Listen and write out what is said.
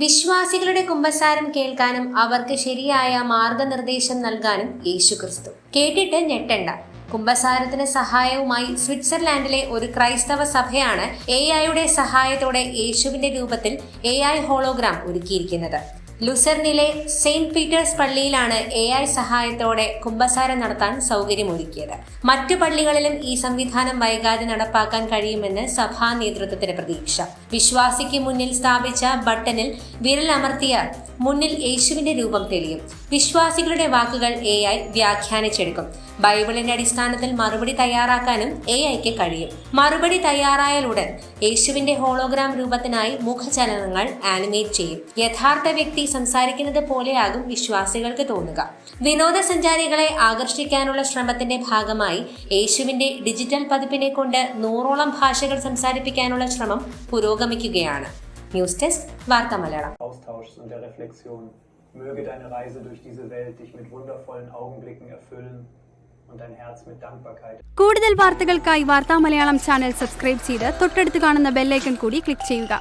വിശ്വാസികളുടെ കുമ്പസാരം കേൾക്കാനും അവർക്ക് ശരിയായ മാർഗനിർദ്ദേശം നൽകാനും യേശു ക്രിസ്തു കേട്ടിട്ട് ഞെട്ടണ്ട. കുംഭസാരത്തിന് സഹായവുമായി സ്വിറ്റ്സർലാൻഡിലെ ഒരു ക്രൈസ്തവ സഭയാണ് എ ഐയുടെ സഹായത്തോടെ യേശുവിന്റെ രൂപത്തിൽ എ ഐ ഹോളോഗ്രാം ഒരുക്കിയിരിക്കുന്നത്. ലുസർണിലെ സെയിന്റ് പീറ്റേഴ്സ് പള്ളിയിലാണ് എ ഐ സഹായത്തോടെ കുംഭസാരം നടത്താൻ സൗകര്യമൊരുക്കിയത്. മറ്റു പള്ളികളിലും ഈ സംവിധാനം വൈകാതെ നടപ്പാക്കാൻ കഴിയുമെന്ന് സഭാ നേതൃത്വത്തിന് പ്രതീക്ഷ. വിശ്വാസിക്ക് മുന്നിൽ സ്ഥാപിച്ച ബട്ടണിൽ അമർത്തിയാൽ മുന്നിൽ യേശുവിന്റെ രൂപം തെളിയും. വിശ്വാസികളുടെ വാക്കുകൾ എ ഐ വ്യാഖ്യാനിച്ചെടുക്കും. ബൈബിളിന്റെ അടിസ്ഥാനത്തിൽ മറുപടി തയ്യാറാക്കാനും എ ഐക്ക് കഴിയും. മറുപടി തയ്യാറായാലുടൻ യേശുവിന്റെ ഹോളോഗ്രാം രൂപത്തിനായി മുഖചലനങ്ങൾ ആനിമേറ്റ് ചെയ്യും. യഥാർത്ഥ വ്യക്തി സംസാരിക്കുന്നത് പോലെയാകും വിശ്വാസികൾക്ക് തോന്നുക. വിനോദസഞ്ചാരികളെ ആകർഷിക്കാനുള്ള ശ്രമത്തിന്റെ ഭാഗമായി യേശുവിന്റെ ഡിജിറ്റൽ പതിപ്പിനെ കൊണ്ട് നൂറോളം ഭാഷകൾ സംസാരിപ്പിക്കാനുള്ള ശ്രമം പുരോഗമിക്കുകയാണ്. ന്യൂസ് ഡെസ്ക് വാർത്ത Malayalam. Möge deine Reise durch diese Welt dich mit wundervollen Augenblicken erfüllen und dein Herz mit Dankbarkeit. കൂടുതൽ വാർത്തകൾക്കായി വാർത്താ മലയാളം ചാനൽ സബ്സ്ക്രൈബ് ചെയ്ത് തൊട്ടടുത്ത് കാണുന്ന ബെല്ലൈക്കൺ കൂടി ക്ലിക്ക് ചെയ്യുക.